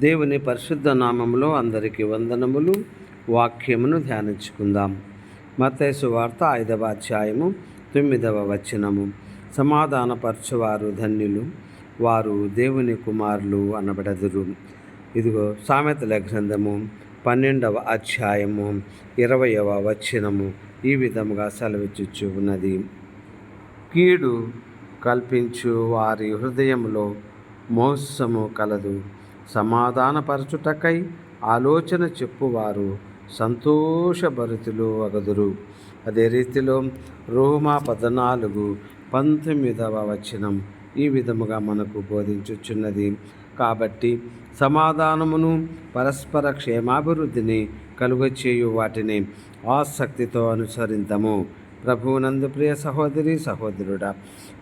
దేవుని పరిశుద్ధ నామములో అందరికీ వందనములు. వాక్యమును ధ్యానించుకుందాం. మతేసు వార్త ఐదవ అధ్యాయము తొమ్మిదవ వచనము. సమాధానపరచువారు ధన్యులు. వారు దేవుని కుమారులు అనబడదురు. ఇదిగో సామెతల గ్రంథము పన్నెండవ అధ్యాయము ఇరవయవ వచనము ఈ విధముగా సెలవిచ్చుచు ఉన్నది. కీడు కల్పించు వారి హృదయంలో మోసము కలదు. సమాధానపరచుటకై ఆలోచన చెప్పువారు సంతోషభరితులు అగదురు. అదే రీతిలో రోమా పద్నాలుగు పంతొమ్మిదవ వచనం ఈ విధముగా మనకు బోధించుచున్నది. కాబట్టి సమాధానమును పరస్పర క్షేమాభివృద్ధిని కలుగచేయు వాటిని ఆసక్తితో అనుసరింతము ప్రభువునందు ప్రియ సహోదరి సహోదరుడా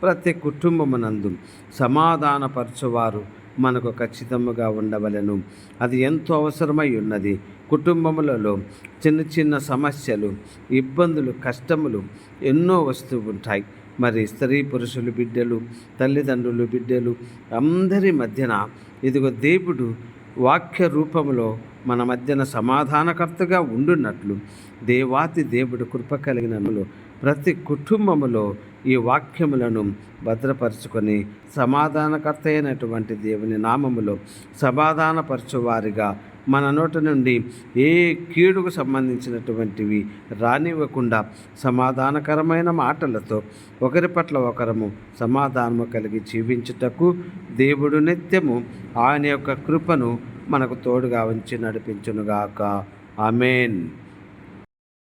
ప్రతి కుటుంబమునందు సమాధానపరచువారు మనకు ఖచ్చితముగా ఉండవలెను. అది ఎంతో అవసరమై ఉన్నది. కుటుంబములలో చిన్న చిన్న సమస్యలు ఇబ్బందులు కష్టములు ఎన్నో వస్తూ ఉంటాయి. మరి స్త్రీ పురుషులు బిడ్డలు తల్లిదండ్రులు బిడ్డలు అందరి మధ్యన ఇదిగో దేవుడు వాక్య రూపంలో మన మధ్యన సమాధానకర్తగా ఉండున్నట్లు దేవాతి దేవుడు కృప కలిగినలో ప్రతి కుటుంబములో ఈ వాక్యములను భద్రపరుచుకొని సమాధానకర్త అయినటువంటి దేవుని నామములో సమాధానపరచువారిగా మన నోట నుండి ఏ కీడుకు సంబంధించినటువంటివి రానివ్వకుండా సమాధానకరమైన మాటలతో ఒకరి పట్ల ఒకరము సమాధానము కలిగి జీవించుటకు దేవుడు నిత్యము ఆయన యొక్క కృపను మనకు తోడుగా ఉంచి నడిపించునుగాక. ఆమెన్.